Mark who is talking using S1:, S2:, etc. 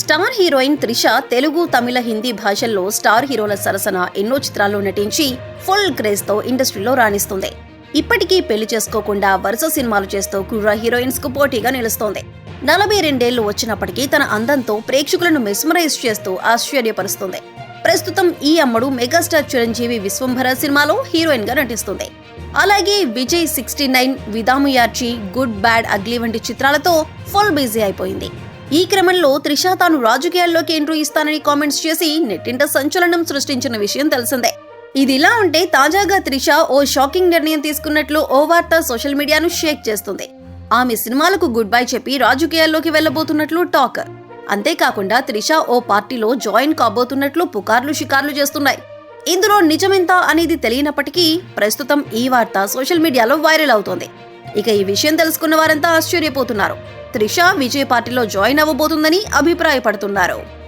S1: Star heroine Trisha Telugu Tamil Hindi భాషల్లో star హీరోల సరసన ఎన్నో చిత్రాల్లో నటించి ఫుల్ క్రేజ్తో ఇండస్ట్రీలో రాణిస్తుంది. ఇప్పటికీ పెళ్ళి చేసుకోకుండా వరుస సినిమాలు చేస్తూ కుర్ర హీరోయిన్స్కు పోటీగా నిలుస్తోంది. నలభై రెండేళ్ళు వచ్చినప్పటికీ తన అందంతో ప్రేక్షకులను మెస్మరైజ్ చేస్తూ ఆశ్చర్యపరుస్తుంది. ప్రస్తుతం ఈ అమ్మడు మెగాస్టార్ చిరంజీవి విశ్వంభర సినిమాలో హీరోయిన్గా నటిస్తుంది. అలాగే Vijay sixty nine Vidaamuyarchi good bad ugly వంటి చిత్రాలతో ఫుల్ బిజీ అయిపోయింది. ఈ క్రమంలో త్రిష తాను రాజకీయాల్లోకి ఎంట్రీ ఇస్తానని కామెంట్స్ చేసి నెట్టింట సంచలనం సృష్టించిన విషయం తెలిసిందే. ఇదిలా ఉంటే తాజాగా త్రిష ఓ షాకింగ్ నిర్ణయం తీసుకున్నట్లు ఓ వార్త సోషల్ మీడియాను షేక్ చేస్తుంది. ఆమె సినిమాలకు గుడ్ బై చెప్పి రాజకీయాల్లోకి వెళ్ళబోతున్నట్లు టాక్. అంతేకాకుండా త్రిష ఓ పార్టీలో జాయిన్ కాబోతున్నట్లు పుకార్లు షికార్లు చేస్తున్నాయి. ఇందులో నిజమెంత అనేది తెలియనప్పటికీ ప్రస్తుతం ఈ వార్త సోషల్ మీడియాలో వైరల్ అవుతోంది. ఇక ఈ విషయం తెలుసుకున్న వారంతా ఆశ్చర్యపోతున్నారు. త్రిష విజయ్ పార్టీలో జాయిన్ అవ్వబోతుందని అభిప్రాయపడుతున్నారు.